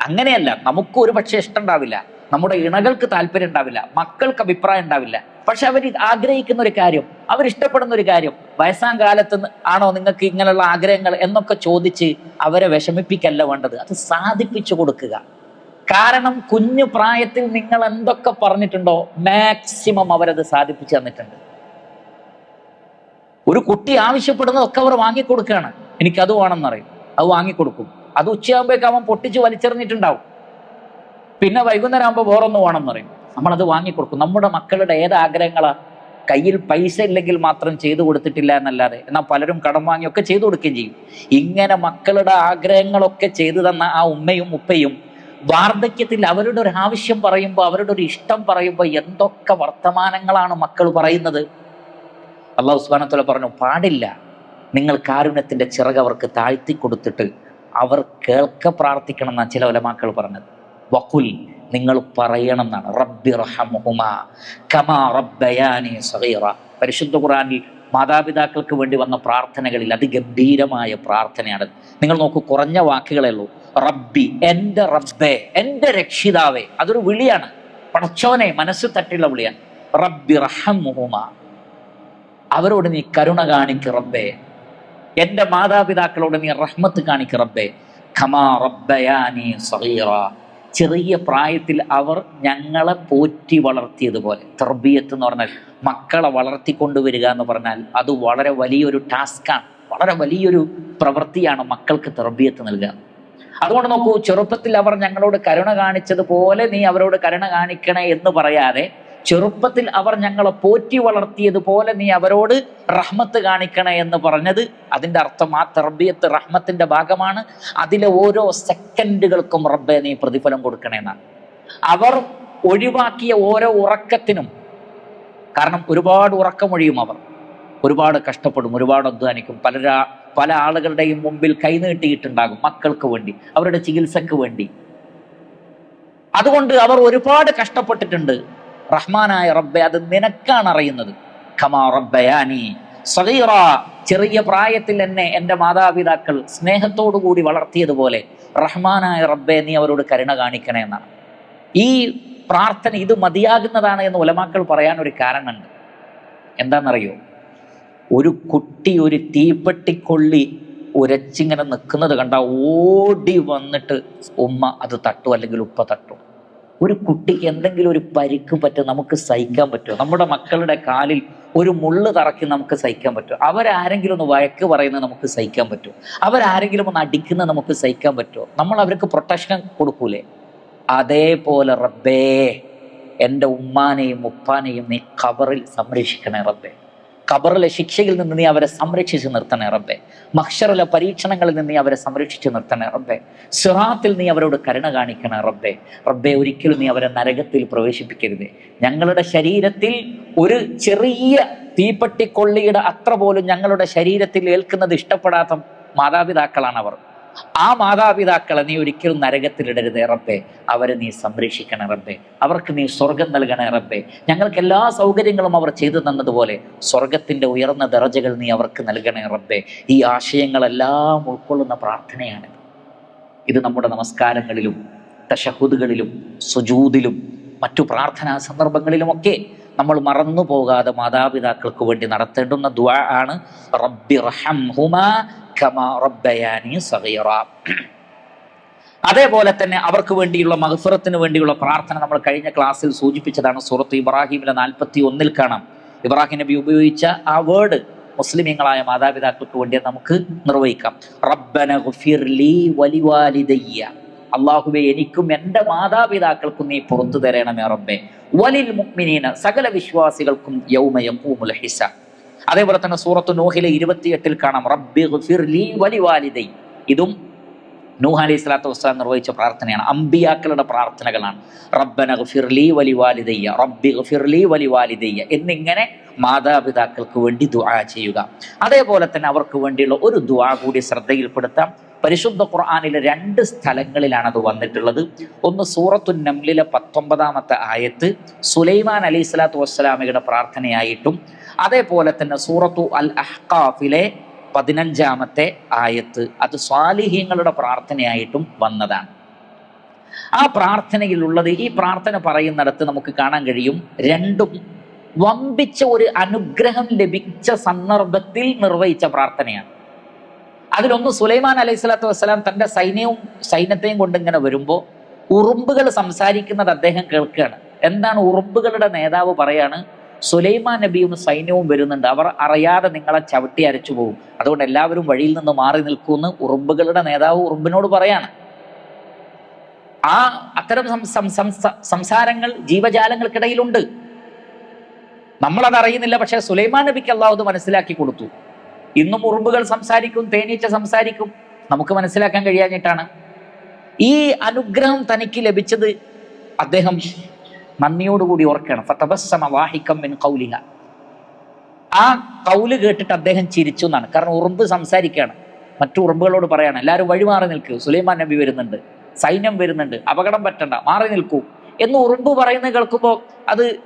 അങ്ങനെയല്ല നമുക്ക് ഒരു പക്ഷേ ഇഷ്ടം ഉണ്ടാവില്ല. നമ്മുടെ ഇണകൾക്ക് താല്പര്യം ഉണ്ടാവില്ല മക്കൾക്ക് അഭിപ്രായം ഉണ്ടാവില്ല. പക്ഷെ അവർ ആഗ്രഹിക്കുന്ന ഒരു കാര്യം അവർ ഇഷ്ടപ്പെടുന്ന ഒരു കാര്യം വയസ്സാം കാലത്ത് ആണോ നിങ്ങൾക്ക് ഇങ്ങനെയുള്ള ആഗ്രഹങ്ങൾ എന്നൊക്കെ ചോദിച്ച് അവരെ വിഷമിപ്പിക്കല്ല വേണ്ടത്. അത് സാധിപ്പിച്ചു കൊടുക്കുക. കാരണം കുഞ്ഞു പ്രായത്തിൽ നിങ്ങൾ എന്തൊക്കെ പറഞ്ഞിട്ടുണ്ടോ മാക്സിമം അവരത് സാധിപ്പിച്ചു തന്നിട്ടുണ്ട്. ഒരു കുട്ടി ആവശ്യപ്പെടുന്നതൊക്കെ അവർ വാങ്ങിക്കൊടുക്കുകയാണ്. എനിക്കത് വേണമെന്നറിയും. അത് വാങ്ങിക്കൊടുക്കും. അത് ഉച്ചയാകുമ്പോഴേക്കും അവൻ പൊട്ടിച്ച് വലിച്ചെറിഞ്ഞിട്ടുണ്ടാവും. പിന്നെ വൈകുന്നേരം ആകുമ്പോൾ വേറൊന്ന് വേണമെന്ന് പറയും. നമ്മളത് വാങ്ങിക്കൊടുക്കും. നമ്മുടെ മക്കളുടെ ഏത് ആഗ്രഹങ്ങളാണ് കയ്യിൽ പൈസ ഇല്ലെങ്കിൽ മാത്രം ചെയ്തു കൊടുത്തിട്ടില്ല എന്നല്ലാതെ. എന്നാൽ പലരും കടം വാങ്ങിയൊക്കെ ചെയ്തു കൊടുക്കുകയും ചെയ്യും. ഇങ്ങനെ മക്കളുടെ ആഗ്രഹങ്ങളൊക്കെ ചെയ്തു തന്ന ആ ഉമ്മയും ഉപ്പയും വാർദ്ധക്യത്തിൽ അവരുടെ ഒരു ആവശ്യം പറയുമ്പോൾ അവരുടെ ഒരു ഇഷ്ടം പറയുമ്പോൾ എന്തൊക്കെ വർത്തമാനങ്ങളാണ് മക്കൾ പറയുന്നത്? അള്ളാഹു സുബാനത്തോല പറഞ്ഞു പാടില്ല. നിങ്ങൾ കാരുണ്യത്തിന്റെ ചിറക് അവർക്ക് താഴ്ത്തി കൊടുത്തിട്ട് അവർ കേൾക്ക പ്രാർത്ഥിക്കണം എന്നാണ് ചില ഒലമാക്കൾ പറഞ്ഞത്. വക്കുൽ നിങ്ങൾ പറയണം എന്നാണ് റബ്ബി റഹമുഹുമ കമാ റബ്ബയാനി സഗീറ. പരിശുദ്ധ ഖുറാനിൽ മാതാപിതാക്കൾക്ക് വേണ്ടി വന്ന പ്രാർത്ഥനകളിൽ അതിഗംഭീരമായ പ്രാർത്ഥനയാണ്. നിങ്ങൾ നോക്കൂ കുറഞ്ഞ വാക്കുകളേ ഉള്ളൂ. റബ്ബി എന്റെ റബ്ബേ എന്റെ രക്ഷിതാവേ. അതൊരു വിളിയാണ്. പടച്ചോനെ മനസ്സ് തട്ടിയുള്ള വിളിയാണ്. റബ്ബി റഹമുഹുമ. അവരോട് നീ കരുണ കാണിക്ക് റബ്ബേ. എന്റെ മാതാപിതാക്കളോട് നീ റഹ്മത്ത് കാണിക്ക് റബ്ബേ. ഖമാ റബ്ബയാനി ചെറിയ പ്രായത്തിൽ അവർ ഞങ്ങളെ പോറ്റി വളർത്തിയതുപോലെ. തർബിയത്ത് എന്ന് പറഞ്ഞാൽ മക്കളെ വളർത്തിക്കൊണ്ടുവരിക എന്ന് പറഞ്ഞാൽ അത് വളരെ വലിയൊരു ടാസ്ക്കാണ്. വളരെ വലിയൊരു പ്രവൃത്തിയാണ് മക്കൾക്ക് തർബിയത്ത് നൽകുക. അതുകൊണ്ട് നോക്കൂ ചെറുപ്പത്തിൽ അവർ ഞങ്ങളോട് കരുണ കാണിച്ചതുപോലെ നീ അവരോട് കരുണ കാണിക്കണേ എന്ന് പറയാതെ ചെറുപ്പത്തിൽ അവർ ഞങ്ങളെ പോറ്റി വളർത്തിയതുപോലെ നീ അവരോട് റഹ്മത്ത് കാണിക്കണേ എന്ന് പറഞ്ഞത്. അതിന്റെ അർത്ഥം ആ തർബിയത്ത് റഹ്മത്തിന്റെ ഭാഗമാണ്. അതിലെ ഓരോ സെക്കൻഡുകൾക്കും റബ്ബെ നീ പ്രതിഫലം കൊടുക്കണേന്നാണ് അവർ ഒഴിവാക്കിയ ഓരോ ഉറക്കത്തിനും കാരണം ഒരുപാട് ഉറക്കമൊഴിയും അവർ. ഒരുപാട് കഷ്ടപ്പെടും ഒരുപാട് അധ്വാനിക്കും. പലരാ പല ആളുകളുടെയും മുമ്പിൽ കൈനീട്ടിയിട്ടുണ്ടാകും മക്കൾക്ക് വേണ്ടി അവരുടെ ചികിത്സക്ക് വേണ്ടി. അതുകൊണ്ട് അവർ ഒരുപാട് കഷ്ടപ്പെട്ടിട്ടുണ്ട്. റഹ്മാനായ റബ്ബെ അത് നിനക്കാണ് അറിയുന്നത് ഖമാ റബ്ബയാനി. സഗീറ ചെറിയ പ്രായത്തിൽ എന്നെ എന്റെ മാതാപിതാക്കൾ സ്നേഹത്തോടു കൂടി വളർത്തിയതുപോലെ റഹ്മാനായ റബ്ബെ നീ അവരോട് കരുണ കാണിക്കണേ എന്നാണ്. ഈ പ്രാർത്ഥന ഇത് മതിയാകുന്നതാണ് എന്ന് ഉലമാക്കൾ പറയാൻ ഒരു കാരണമുണ്ട്. എന്താണെന്നറിയോ? ഒരു കുട്ടി ഒരു തീപ്പെട്ടിക്കൊള്ളി ഉരച്ചിങ്ങനെ നിൽക്കുന്നത് കണ്ട ഓടി വന്നിട്ട് ഉമ്മ അത് തട്ടു അല്ലെങ്കിൽ ഉപ്പ തട്ടും. ഒരു കുട്ടിക്ക് എന്തെങ്കിലും ഒരു പരിക്ക് പറ്റും നമുക്ക് സഹിക്കാൻ പറ്റുമോ? നമ്മുടെ മക്കളുടെ കാലിൽ ഒരു മുള്ള് തറക്കി നമുക്ക് സഹിക്കാൻ പറ്റുമോ? അവരാരെങ്കിലും ഒന്ന് വഴക്ക് പറയുന്നത് നമുക്ക് സഹിക്കാൻ പറ്റുമോ? അവരാരെങ്കിലും ഒന്ന് അടിക്കുന്നത് നമുക്ക് സഹിക്കാൻ പറ്റുമോ? നമ്മൾ അവർക്ക് പ്രൊട്ടക്ഷൻ കൊടുക്കൂലേ? അതേപോലെ റബ്ബേ എന്റെ ഉമ്മാനെയും ഉപ്പാനെയും നീ ഖബറിൽ സംരക്ഷിക്കണേ റബ്ബേ. ഖബറിലെ ശിക്ഷയിൽ നിന്ന് നീ അവരെ സംരക്ഷിച്ച് നിർത്തണേ റബ്ബെ. മഹ്ഷറിലെ പരീക്ഷണങ്ങളിൽ നിന്ന് നീ അവരെ സംരക്ഷിച്ച് നിർത്തണേ റബ്ബെ. സിറാത്തിൽ നീ അവരോട് കരുണ കാണിക്കണേ റബ്ബെ. റബ്ബെ ഒരിക്കലും നീ അവരെ നരകത്തിൽ പ്രവേശിപ്പിക്കരുത്. ഞങ്ങളുടെ ശരീരത്തിൽ ഒരു ചെറിയ തീപ്പെട്ടിക്കൊള്ളിയുടെ അത്ര പോലും ഞങ്ങളുടെ ശരീരത്തിൽ ഏൽക്കുന്നത് ഇഷ്ടപ്പെടാത്ത മാതാപിതാക്കളാണ് അവർ ആ മാതാപിതാക്കളെ നീ ഒരിക്കലും നരകത്തിലിടരുത് റബ്ബേ. അവരെ നീ സംരക്ഷിക്കണം റബ്ബേ. അവർക്ക് നീ സ്വർഗം നൽകണേ റബ്ബേ. ഞങ്ങൾക്ക് എല്ലാ സൗകര്യങ്ങളും അവർ ചെയ്തു തന്നതുപോലെ സ്വർഗത്തിന്റെ ഉയർന്ന ദറജകൾ നീ അവർക്ക് നൽകണേ റബ്ബേ. ഈ ആശയങ്ങളെല്ലാം ഉൾക്കൊള്ളുന്ന പ്രാർത്ഥനയാണ് ഇത് നമ്മുടെ നമസ്കാരങ്ങളിലും തഷഹുദുകളിലും സുജൂദിലും മറ്റു പ്രാർത്ഥനാ സന്ദർഭങ്ങളിലുമൊക്കെ നമ്മൾ മറന്നു പോകാതെ മാതാപിതാക്കൾക്ക് വേണ്ടി നടത്തേണ്ടുന്ന ദുആ ആണ് റബ്ബി റഹംഹുമാ കമാ റബ്ബയാനി സഗീറ. അതേപോലെ തന്നെ അവർക്ക് വേണ്ടിയുള്ള മഹഫറത്തിന് വേണ്ടിയുള്ള പ്രാർത്ഥന നമ്മൾ കഴിഞ്ഞ ക്ലാസ്സിൽ സൂചിപ്പിച്ചതാണ്. സൂറത്ത് ഇബ്രാഹിമിലെ നാൽപ്പത്തി ഒന്നിൽ കാണാം. ഇബ്രാഹിം നബി ഉപയോഗിച്ച ആ വേർഡ് മുസ്ലിമീങ്ങളായ മാതാപിതാക്കൾക്ക് വേണ്ടി നമുക്ക് നിർവഹിക്കാം. അള്ളാഹുബെ എനിക്കും എന്റെ മാതാപിതാക്കൾക്കും നീ പുറത്തു തരണമേ റബ്ബെ. വലിൽ മുഅ്മിനീന സകല വിശ്വാസികൾക്കും യൗമ യഖൂമുൽ ഹിസാബ്. അതേപോലെ തന്നെ സൂറത്ത് നൂഹിലെ ഇരുപത്തിയെട്ടിൽ കാണാം റബ്ബി ലീ വലി വാലിദൈ ഇതും നൂഹ് അലൈഹി സ്വലാത്തു വസ്സലാം നിർവഹിച്ച പ്രാർത്ഥനയാണ്. അമ്പിയാക്കളുടെ പ്രാർത്ഥനകളാണ്. റബ്ബന ഗഫിർലി വലി വാലിദയ്യ റബ്ബി ഗഫിർലി വലി വാലിദയ്യ എന്നിങ്ങനെ മാതാപിതാക്കൾക്ക് വേണ്ടി ദുആ ചെയ്യുക. അതേപോലെ തന്നെ അവർക്ക് വേണ്ടിയുള്ള ഒരു ദുആ കൂടി ശ്രദ്ധയിൽപ്പെടുത്താം. പരിശുദ്ധ ഖുർആാനിലെ രണ്ട് സ്ഥലങ്ങളിലാണ് അത് വന്നിട്ടുള്ളത്. ഒന്ന് സൂറത്തു നംലിലെ പത്തൊമ്പതാമത്തെ ആയത്ത് സുലൈമാൻ അലി സ്വലാത്തു വസ്സലാമയുടെ പ്രാർത്ഥനയായിട്ടും അതേപോലെ തന്നെ സൂറത്തു അൽ അഹ്കാഫിലെ പതിനഞ്ചാമത്തെ ആയത്ത് അത് സ്വാലിഹ്യങ്ങളുടെ പ്രാർത്ഥനയായിട്ടും വന്നതാണ്. ആ പ്രാർത്ഥനയിലുള്ളത് ഈ പ്രാർത്ഥന പറയുന്നിടത്ത് നമുക്ക് കാണാൻ കഴിയും രണ്ടും വമ്പിച്ച ഒരു അനുഗ്രഹം ലഭിച്ച സന്ദർഭത്തിൽ നിർവഹിച്ച പ്രാർത്ഥനയാണ്. അതിലൊന്ന് സുലൈമാൻ അലൈഹി സ്വലാത്തു വസ്സലാം തന്റെ സൈന്യവും സൈന്യത്തെയും കൊണ്ട് ഇങ്ങനെ വരുമ്പോൾ ഉറുമ്പുകൾ സംസാരിക്കുന്നത് അദ്ദേഹം കേൾക്കുകയാണ്. എന്താണ് ഉറുമ്പുകളുടെ നേതാവ് പറയാണ്? സുലൈമാൻ നബിയും സൈന്യവും വരുന്നുണ്ട്. അവർ അറിയാതെ നിങ്ങളെ ചവിട്ടി അരച്ചു പോകും. അതുകൊണ്ട് എല്ലാവരും വഴിയിൽ നിന്ന് മാറി നിൽക്കുമെന്ന് ഉറുമ്പുകളുടെ നേതാവ് ഉറുമ്പിനോട് പറയാണ്. ആ അത്തരം സംസാരങ്ങൾ ജീവജാലങ്ങൾക്കിടയിലുണ്ട്. നമ്മളത് അറിയുന്നില്ല പക്ഷെ സുലൈമാൻ നബിക്ക് അള്ളാഹു മനസ്സിലാക്കി കൊടുത്തു. ഇന്നും ഉറുമ്പുകൾ സംസാരിക്കും തേനീച്ച സംസാരിക്കും. നമുക്ക് മനസ്സിലാക്കാൻ കഴിയാഞ്ഞിട്ടാണ്. ഈ അനുഗ്രഹം തനിക്ക് ലഭിച്ചത് അദ്ദേഹം നന്ദിയോടുകൂടി ഓർക്കണം ഫതബസ്സമ വാഹിക്കം മിൻ ആ കൗൽ കേട്ടിട്ട് അദ്ദേഹം ചിരിച്ചു എന്നാണ്. കാരണം ഉറുമ്പ് സംസാരിക്കുകയാണ്. മറ്റു ഉറുമ്പുകളോട് പറയാണ് എല്ലാവരും വഴിമാറി നിൽക്കൂ. സുലൈമാൻ നബി വരുന്നുണ്ട്. സൈന്യം വരുന്നുണ്ട്. അപകടം പറ്റണ്ട. മാറി നിൽക്കൂ. എന്ന് ഉറുമ്പ് പറയുന്നത് കേൾക്കുമ്പോൾ അത്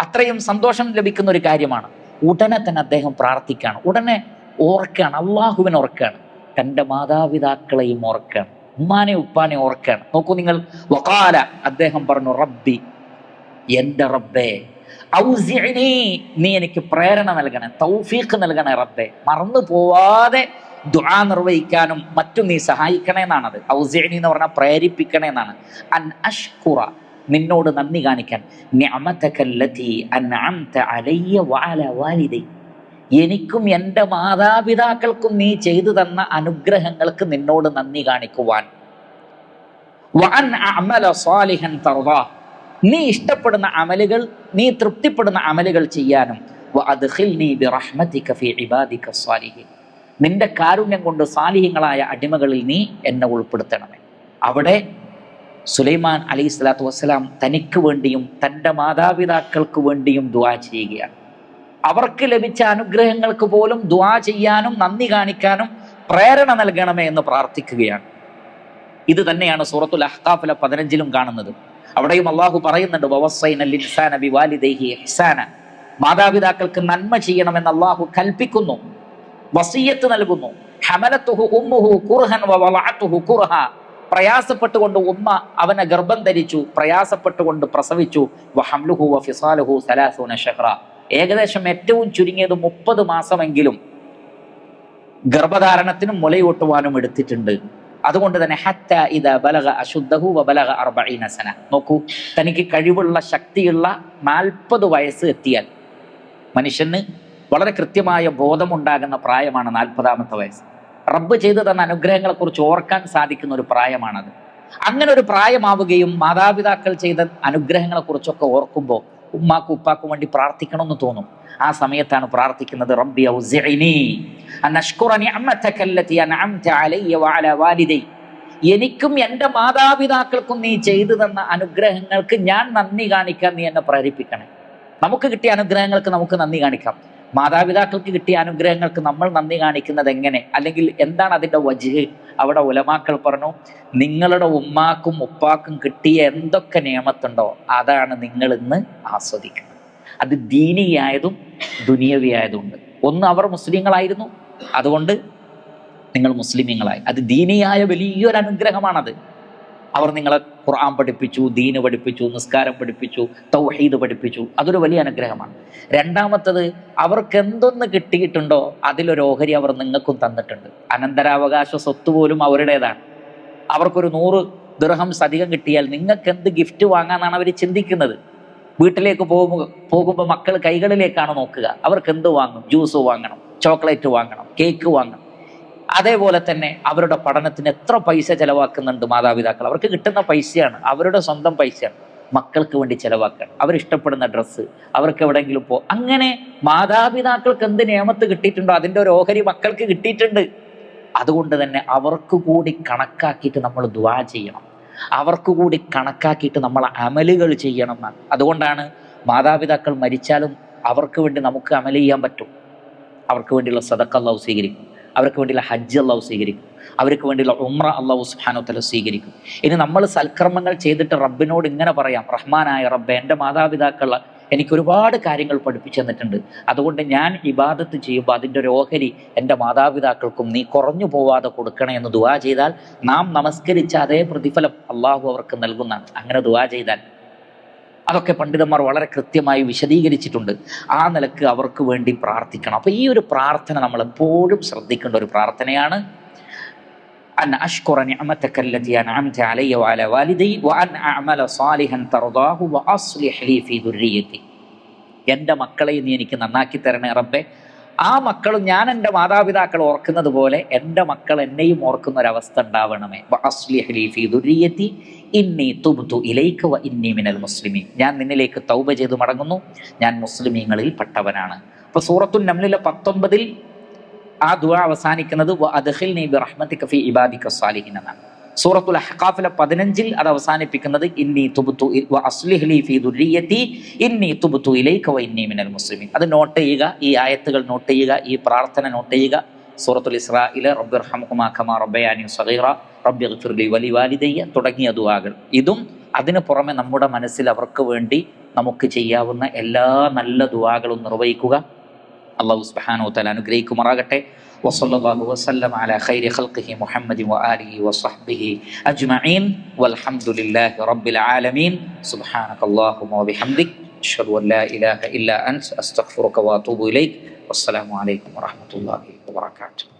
അത്രയും സന്തോഷം ലഭിക്കുന്ന ഒരു കാര്യമാണ്. ഉടനെ തന്നെ അദ്ദേഹം പ്രാർത്ഥിക്കുകയാണ്. ഉടനെ ഓർക്കുകയാണ്. അള്ളാഹുവിനെ ഓർക്കുകയാണ്. തന്റെ മാതാപിതാക്കളെയും ഓർക്കുകയാണ്. ഉമ്മാനെ ഉപ്പാനെ ഓർക്കുകയാണ്. നോക്കൂ നിങ്ങൾ വകാല അദ്ദേഹം പറഞ്ഞു റബ്ബി എന്റെ റബ്ബേ നീ എനിക്ക് പ്രേരണ നൽകണേ തൗഫീഖ് നൽകണേ റബ്ബേ. മറന്നു പോവാതെ ദുആ നിർവഹിക്കാനും മറ്റും നീ സഹായിക്കണേ എന്നാണത് ഔസിനി എന്ന് പറഞ്ഞാൽ പ്രേരിപ്പിക്കണേ എന്നാണ് അൻ അഷ്കുറ നിന്നോട് നന്ദി കാണിക്കാൻ. എനിക്കും എന്റെ മാതാപിതാക്കൾക്കും നീ ചെയ്തു തന്ന അനുഗ്രഹങ്ങൾക്ക് നിന്നോട് നന്ദി കാണിക്കുവാൻ. നീ ഇഷ്ടപ്പെടുന്ന അമലുകൾ നീ തൃപ്തിപ്പെടുന്ന അമലുകൾ ചെയ്യാനും. നിന്റെ കാരുണ്യം കൊണ്ട് സാലിഹ്യങ്ങളായ അടിമകളിൽ നീ എന്നെ ഉൾപ്പെടുത്തണമേ. അവിടെ സുലൈമാൻ അലി സ്വലാത്തു വസ്സലാം തനിക്ക് വേണ്ടിയും തന്റെ മാതാപിതാക്കൾക്ക് വേണ്ടിയും ദുവാ ചെയ്യുകയാണ്. അവർക്ക് ലഭിച്ച അനുഗ്രഹങ്ങൾക്ക് പോലും ദുവാ ചെയ്യാനും നന്ദി കാണിക്കാനും പ്രേരണ നൽകണമേ എന്ന് പ്രാർത്ഥിക്കുകയാണ്. ഇത് തന്നെയാണ് സൂറത്തുൽ അഹ്കാഫിലെ പതിനഞ്ചിലും കാണുന്നത്. അവിടെയും അള്ളാഹു പറയുന്നുണ്ട്. മാതാപിതാക്കൾക്ക് നന്മ ചെയ്യണമെന്ന് അള്ളാഹു കൽപ്പിക്കുന്നു വസീയത്ത് നൽകുന്നു. പ്രയാസപ്പെട്ടുകൊണ്ട് ഉമ്മ അവനെ ഗർഭം ധരിച്ചു പ്രയാസപ്പെട്ടുകൊണ്ട് പ്രസവിച്ചു. വഹംലുഹു വഫിസാലുഹു സലാസൂന ഷഹ്റ. ഏകദേശം ഏറ്റവും ചുരുങ്ങിയത് മുപ്പത് മാസമെങ്കിലും ഗർഭധാരണത്തിനും മുലയൂട്ടുവാനും എടുത്തിട്ടുണ്ട്. അതുകൊണ്ട് തന്നെ ഹത്ത ഇത ബലക അശുദ്ധഹു വബലഗ അർബീനസന നോക്കൂ തനിക്ക് കഴിവുള്ള ശക്തിയുള്ള നാൽപ്പത് വയസ്സ് എത്തിയാൽ മനുഷ്യന് വളരെ കൃത്യമായ ബോധമുണ്ടാകുന്ന പ്രായമാണ് നാൽപ്പതാമത്തെ വയസ്സ്. റബ്ബ് ചെയ്തു തന്ന അനുഗ്രഹങ്ങളെക്കുറിച്ച് ഓർക്കാൻ സാധിക്കുന്ന ഒരു പ്രായമാണത്. അങ്ങനെ ഒരു പ്രായമാവുകയും മാതാപിതാക്കൾ ചെയ്ത അനുഗ്രഹങ്ങളെക്കുറിച്ചൊക്കെ ഓർക്കുമ്പോൾ ഉമ്മാക്കും ഉപ്പാക്കും വേണ്ടി പ്രാർത്ഥിക്കണമെന്ന് തോന്നും. ആ സമയത്താണ് പ്രാർത്ഥിക്കുന്നത് എനിക്കും എന്റെ മാതാപിതാക്കൾക്കും നീ ചെയ്തു തന്ന അനുഗ്രഹങ്ങൾക്ക് ഞാൻ നന്ദി കാണിക്കാൻ നീ എന്നെ പ്രേരിപ്പിക്കണേ. നമുക്ക് കിട്ടിയ അനുഗ്രഹങ്ങൾക്ക് നമുക്ക് നന്ദി കാണിക്കാം. മാതാപിതാക്കൾക്ക് കിട്ടിയ അനുഗ്രഹങ്ങൾക്ക് നമ്മൾ നന്ദി കാണിക്കുന്നത് എങ്ങനെ? അല്ലെങ്കിൽ എന്താണ് അതിന്റെ വജ് അവിടെ ഉലമാക്കൾ പറഞ്ഞു നിങ്ങളുടെ ഉമ്മാക്കും ഉപ്പാക്കും കിട്ടിയ എന്തൊക്കെ നിയമത്തുണ്ടോ അതാണ് നിങ്ങൾ ഇന്ന് ആസ്വദിക്കുന്നത്. അത് ദീനിയായതും ദുനിയവിയായതും ഒന്ന് അവർ മുസ്ലിങ്ങളായിരുന്നു. അതുകൊണ്ട് നിങ്ങൾ മുസ്ലിമീങ്ങളായി. അത് ദീനിയായ വലിയൊരു അനുഗ്രഹമാണത്. അവർ നിങ്ങളെ ഖുർആൻ പഠിപ്പിച്ചു ദീന് പഠിപ്പിച്ചു നിസ്കാരം പഠിപ്പിച്ചു തൗഹീദ് പഠിപ്പിച്ചു. അതൊരു വലിയ അനുഗ്രഹമാണ്. രണ്ടാമത്തത് അവർക്ക് എന്തൊന്ന് കിട്ടിയിട്ടുണ്ടോ അതിലൊരു ഓഹരി അവർ നിങ്ങൾക്കും തന്നിട്ടുണ്ട്. അനന്തരാവകാശ സ്വത്ത് പോലും അവരുടേതാണ്. അവർക്കൊരു നൂറ് ദൃഹം അധികം കിട്ടിയാൽ നിങ്ങൾക്ക് എന്ത് ഗിഫ്റ്റ് വാങ്ങാന്നാണ് അവർ ചിന്തിക്കുന്നത്? വീട്ടിലേക്ക് പോകുമ്പോൾ പോകുമ്പോൾ മക്കൾ കൈകളിലേക്കാണ് നോക്കുക. അവർക്ക് എന്ത് വാങ്ങും? ജ്യൂസ് വാങ്ങണം ചോക്ലേറ്റ് വാങ്ങണം കേക്ക് വാങ്ങണം. അതേപോലെ തന്നെ അവരുടെ പഠനത്തിന് എത്ര പൈസ ചെലവാക്കുന്നുണ്ട് മാതാപിതാക്കൾ? അവർക്ക് കിട്ടുന്ന പൈസയാണ് അവരുടെ സ്വന്തം പൈസയാണ്. മക്കൾക്ക് വേണ്ടി ചെലവാക്കണം അവരിഷ്ടപ്പെടുന്ന ഡ്രസ്സ് അവർക്ക് എവിടെയെങ്കിലും പോ അങ്ങനെ മാതാപിതാക്കൾക്ക് എന്ത് നിയമത്ത് കിട്ടിയിട്ടുണ്ടോ? അതിന്റെ ഒരു ഓഹരി മക്കൾക്ക് കിട്ടിയിട്ടുണ്ട്. അതുകൊണ്ട് തന്നെ അവർക്ക് കൂടി കണക്കാക്കിയിട്ട് നമ്മൾ ദ്വാ ചെയ്യണം. അവർക്ക് കൂടി കണക്കാക്കിയിട്ട് നമ്മൾ അമലുകൾ ചെയ്യണം എന്നാണ്. അതുകൊണ്ടാണ് മാതാപിതാക്കൾ മരിച്ചാലും അവർക്ക് വേണ്ടി നമുക്ക് അമൽ ചെയ്യാൻ പറ്റും. അവർക്ക് വേണ്ടിയുള്ള സദക്ക അള്ളാഹു സ്വീകരിക്കും. അവർക്ക് വേണ്ടിയുള്ള ഹജ്ജ് അള്ളാഹു സ്വീകരിക്കും. അവർക്ക് വേണ്ടിയുള്ള ഉമ്ര അള്ളാഹു സുഹാനോത്തല സ്വീകരിക്കും. ഇനി നമ്മൾ സൽക്കർമ്മങ്ങൾ ചെയ്തിട്ട് റബ്ബിനോട് ഇങ്ങനെ പറയാം റഹ്മാനായ റബ്ബ് എന്റെ മാതാപിതാക്കൾ എനിക്ക് ഒരുപാട് കാര്യങ്ങൾ പഠിപ്പിച്ചു തന്നിട്ടുണ്ട്. അതുകൊണ്ട് ഞാൻ ഇബാദത്ത് ചെയ്യുമ്പോൾ അതിന്റെ ഒരു ഓഹരി എന്റെ മാതാപിതാക്കൾക്കും നീ കുറഞ്ഞു പോവാതെ കൊടുക്കണേ എന്ന് ദുവാ ചെയ്താൽ നാം നമസ്കരിച്ച അതേ പ്രതിഫലം അള്ളാഹു അവർക്ക് നൽകുന്നതാണ്. അങ്ങനെ ദുവാ ചെയ്താൽ അതൊക്കെ പണ്ഡിതന്മാർ വളരെ കൃത്യമായി വിശദീകരിച്ചിട്ടുണ്ട് ആ നിലക്ക് അവർക്ക് വേണ്ടി പ്രാർത്ഥിക്കണം അപ്പോൾ ഈ ഒരു പ്രാർത്ഥന നമ്മൾ എപ്പോഴും ശ്രദ്ധിക്കേണ്ട ഒരു പ്രാർത്ഥനയാണ് أن أشكر نعمتك التي أنعمت علي وعلى والدي وأن أعمل صالحا ترضاه وأصلح لي في ذريتي എൻ്റെ മക്കളെ നീ എനിക്ക് നന്നാക്കി തരണേ റബ്ബെ ആ മക്കളും ഞാൻ എന്റെ മാതാപിതാക്കൾ ഓർക്കുന്നത് പോലെ എന്റെ മക്കൾ എന്നെയും ഓർക്കുന്ന ഒരവസ്ഥ ഉണ്ടാവണമേ. ദുർരിയത്തി ഇന്നി തുബ്തു ഇലൈക വ ഇന്നി മിനൽ മുസ്ലിമീൻ. ഞാൻ നിന്നിലേക്ക് തൗബ ചെയ്ത് മടങ്ങുന്നു. ഞാൻ മുസ്ലിമീങ്ങളിൽ പെട്ടവനാണ്. അപ്പോൾ സൂറത്തുൽ നമ്മളിലെ പത്തൊമ്പതിൽ ആ ദുആ അവസാനിക്കുന്നത് വ അദ്ഖിൽനീ ബി റഹ്മതിക ഫീ ഇബാദിക സാലിഹിൻ എന്നാണ്. സൂറത്തുൽ അഹ്ഖാഫിലെ പതിനഞ്ചിൽ അത് അവസാനിപ്പിക്കുന്നത് ഇന്നി തുബുത്തു അസ്ലിഹ്ലി വ ഫീ ദുർരിയത്തി ഇന്നി തുബ്തു ഇലൈക വ ഇന്നി മിനൽ മുസ്ലിമീൻ. അത് നോട്ട് ചെയ്യുക ഈ ആയത്തുകൾ നോട്ട് ചെയ്യുക ഈ പ്രാർത്ഥന നോട്ട് ചെയ്യുക. സൂറത്തുൽ ഇസ്രായിലെ റബ്ബി റഹ്മുമാ കമാ റബ്ബയാനി സഗീറ റബ്ബി ഗ്ഫിർലി വലി വാലിദയ്യ തുടങ്ങിയ ദുആകൾ. ഇതും അതിനു പുറമെ നമ്മുടെ മനസ്സിൽ അവർക്ക് വേണ്ടി നമുക്ക് ചെയ്യാവുന്ന എല്ലാ നല്ല ദുആകളും നിർവഹിക്കുക. അള്ളാഹു സുബ്ഹാനഹു തല അനുഗ്രഹിക്കുമാറാകട്ടെ. وصلى الله وسلم على خير خلقه محمد وآله وصحبه أجمعين والحمد لله رب العالمين. سبحانك اللهم وبحمدك أشهد أن لا إله إلا أنت أستغفرك وأتوب إليك. والسلام عليكم ورحمة الله وبركاته.